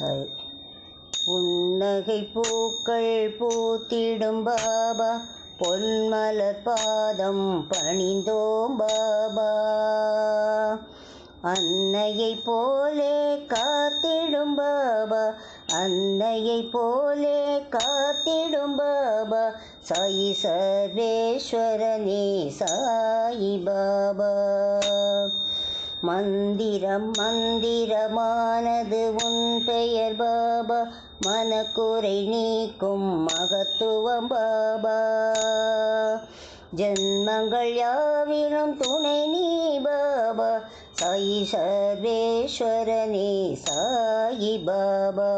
ஆசை புன்னகை பூக்கள் பூத்திடும் பாபா. பொன்மலர் பாதம் பணிந்தோம் பாபா. அன்னையை போலே காத்திடும் பாபா. அன்னையை போலே காத்திடும் பாபா. சாயி சர்வேஸ்வரனே சாயி பாபா. மந்திரம் மந்திரமானது உன் பெயர் பாபா. மனக்குறை நீக்கும் மகத்துவம் பாபா. ஜென்மங்கள் யாவிலும் துணை நீ பாபா. சாயி சர்வேஸ்வரனே சாயி பாபா.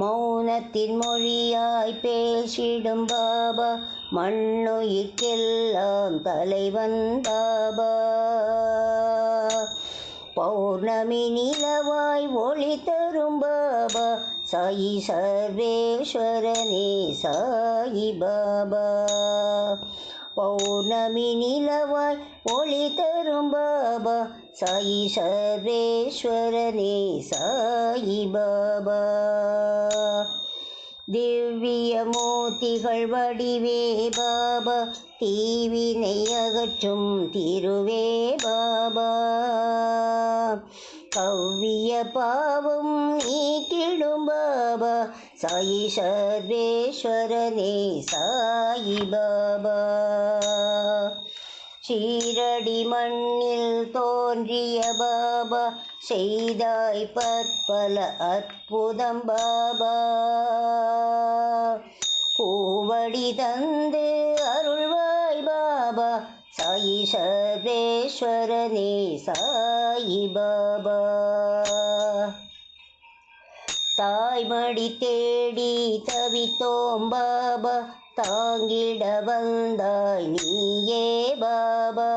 மௌனத்தின் மொழியாய் பேசிடும் பாபா மண்ணுயிர்க்கெல்லாம் தலைவன் பாபா. பௌர்ணமி நிலவாய் ஒளி தரும் பாபா சாயி சர்வேஸ்வரனே சாயி பாபா. பௌர்ணமி நிலவாய் ஒளி தரும் பாபா. சாயி சர்வேஸ்வரனே சாயி பாபா. திவ்ய மூர்த்திகள் வடிவே பாபா. தீவினை அகற்றும் திருவே பாபா. கவ்விய பாவம் நீக்கிடும் பாபா. சாயி சர்வேஸ்வரனே சாயி பாபா. சீரடி மண்ணில் தோன்றிய பாபா செய்தாய் பற்பல அற்புதம் பாபா. பூவடி தந்து அருள்வாய் பாபா சாயி சர்வேஸ்வரனே சாயி பாபா தாய்மடி தேடி தவித்தோம் பாபா தாங்கிட வந்தாய் நீயே பாபா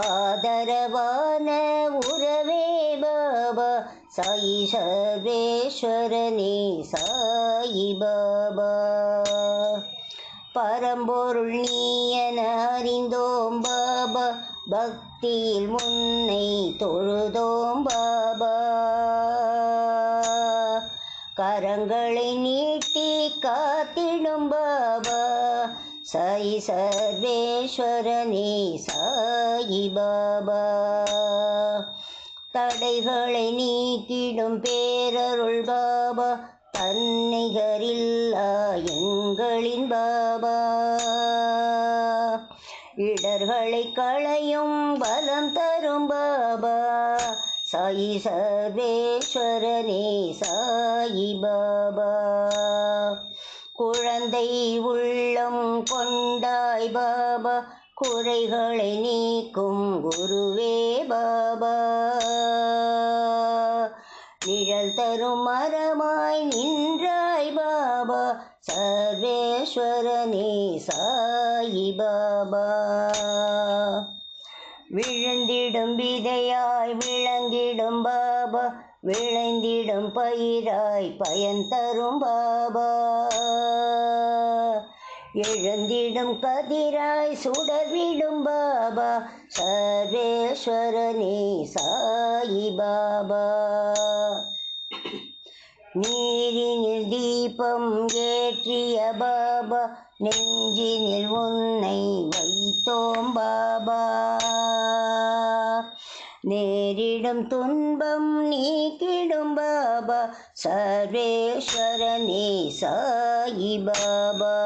ஆதரவான உறவே பாபா சாயி சர்வேஸ்வரனே சாயி பாபா பரம்பொருள் நீயன அறிந்தோம் பாபா. பக்தியில் முன்னை தொழுதோம் பாபா. கரங்களை நீட்டி காத்திடும் பாபா. சாயி சர்வேஸ்வரனே சாயி பாபா. தடைகளை நீக்கிடும் பேரருள் பாபா. அன்னைகரில்லா எங்களின் பாபா. இடர்களை களையும் பலம் தரும் பாபா. சாயி சர்வேஸ்வரனே சாயி பாபா. குழந்தை உள்ளம் கொண்டாய் பாபா. குறைகளை நீக்கும் குருவே பாபா. நிழல் தரும் மரமாய் நின்றாய் பாபா. சர்வேஸ்வரனே சாயி பாபா. விழுந்திடும் விதையாய் விளங்கிடும் பாபா. விளைந்திடும் பயிராய் பயன் தரும் பாபா. எழுந்திடும் கதிராய் சுடர்விடும் பாபா. சர்வேஸ்வரனே சாயி பாபா. நீரினில் தீபம் ஏற்றிய பாபா நெஞ்சினில் உன்னை வைத்தோம் பாபா. நேரிடும் துன்பம் நீக்கிடும் பாபா சர்வேஸ்வரனே சாயி பாபா.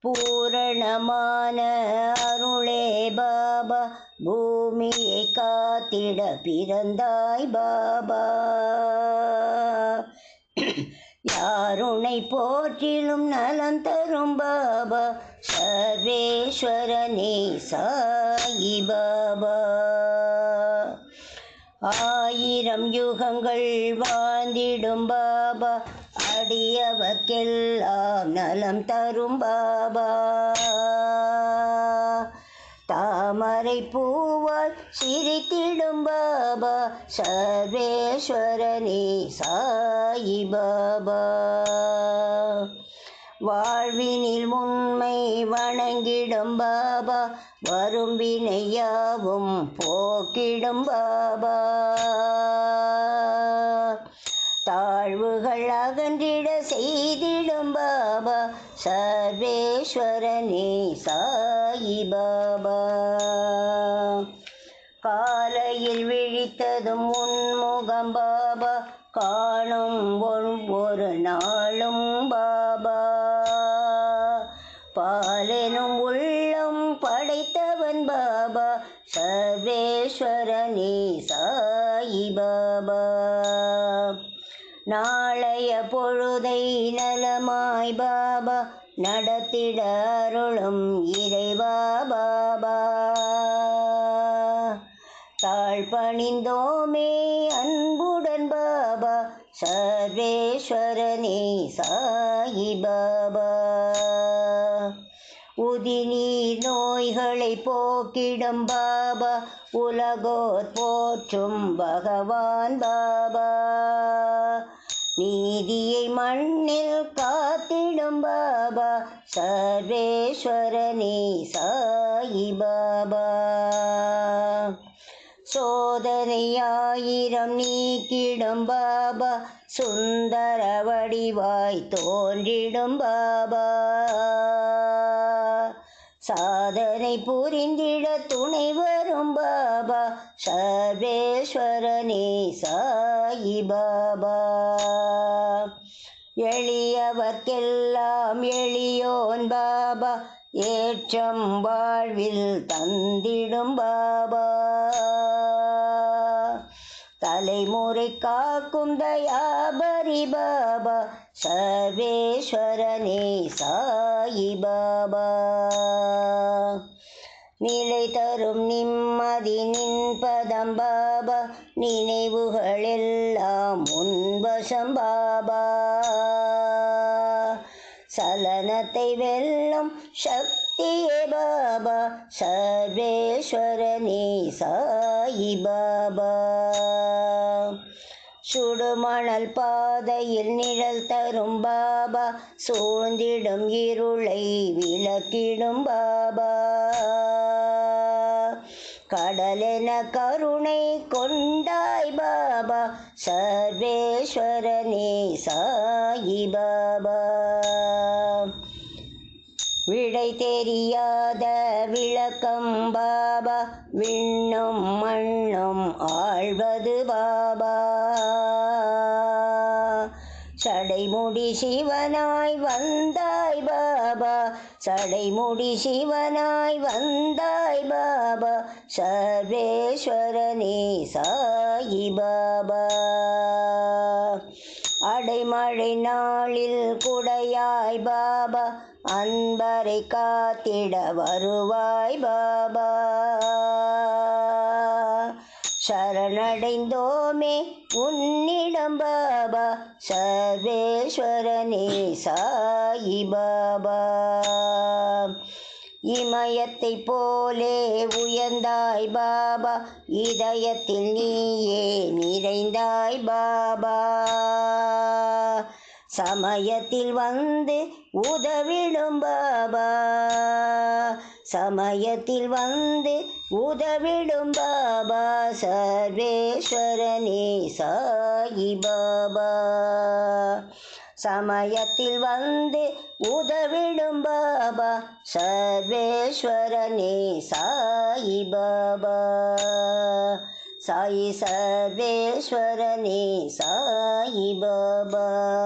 பூரணமான அருளே பாபா பூமியை காத்திட பிறந்தாய் பாபா. யாருனை போற்றிலும் நலம் தரும் பாபா? சர்வேஸ்வரனே சாயி பாபா. ஆயிரம் யுகங்கள் வாழ்ந்திடும் பாபா. அடியவக்கெல்லாம் நலம் தரும் பாபா. தாமரை பூவால் சிரித்திடும் பாபா. சர்வேஸ்வரனே சாயி பாபா. வாழ்வினில் உண்மை வணங்கிடும் பாபா. வரும் வினையாவும் போக்கிடும் பாபா. தாழ்வுகள் அகன்றிட செய்திடும் பாபா. சர்வேஸ்வரனே சா பாபா. காலையில் விழித்ததும் உன்முகம் பாபா. காணும் ஒவ்வொரு நாளும் பாபா. பாலெனும் உள்ளம் படைத்தவன் பாபா. சர்வேஸ்வரனே சாயி பாபா. நாளைய பொழுதை நலமாய் பாபா. நடத்திட அருளும் இறைவா பாபா. தாழ் பணிந்தோமே அன்புடன் பாபா சர்வேஸ்வரனே சாயி பாபா. உதிநீர் நோய்களை போக்கிடும் பாபா உலகோர் போற்றும் பகவான் பாபா. நீதியை மண்ணில் காத்திடும் பாபா சர்வேஸ்வரனே சாயி பாபா சோதனையாயிரம் நீக்கிடும் பாபா சுந்தர வடிவாய் தோன்றிடும் பாபா சாதனை புரிந்திட துணை வரும் பாபா சர்வேஸ்வரனே சாயி பாபா எளியவர்க்கெல்லாம் எளியோன் பாபா ஏற்றம் வாழ்வில் தந்திடும் பாபா. தலைமுறை காக்கும் தயாபரி பாபா சர்வேஸ்வரனே சாயி பாபா. நிலை தரும் நிம்மதி நின்பதம் பாபா நினைவுகள் எல்லாம் உன்வசம் பாபா. சலனத்தை வெல்லும் சக்தியே பாபா. சர்வேஸ்வரனே சாயி பாபா. சுடுமணல் பாதையில் நிழல் தரும் பாபா. சூழ்ந்திடும் இருளை விளக்கிடும் பாபா. கடலென கருணை கொண்டாய் பாபா. சர்வேஸ்வரனே சாயி பாபா. தெரியாத விளக்கம் பாபா. விண்ணும் மண்ணும் ஆழ்வது பாபா. சடைமுடி சிவனாய் வந்தாய் பாபா. சடைமுடி சிவனாய் வந்தாய் பாபா. சர்வேஸ்வரனே சாயி பாபா. அடைமழை நாளில் குடையாய் பாபா அன்பரை காத்திட வருவாய் பாபா. சரணடைந்தோமே உன்னிடம் பாபா சர்வேஸ்வரனே சாயி பாபா. இமயத்தை போலே உயர்ந்தாய் பாபா. இதயத்தில் நீயே நிறைந்தாய் பாபா. சமயத்தில் வந்து உதவிடும் பாபா. சமயத்தில் வந்து உதவிடும் பாபா. சர்வேஸ்வரனே சாயி பாபா. சமயத்தில் வந்து உதவிடும் பாபா. சர்வேஸ்வரனே சாயி பாபா. சாயி சர்வேஸ்வரனே சாயி பாபா.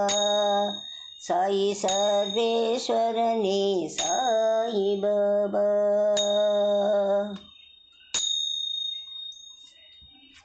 சாயி சர்வேஸ்வரனே சாயி பாபா.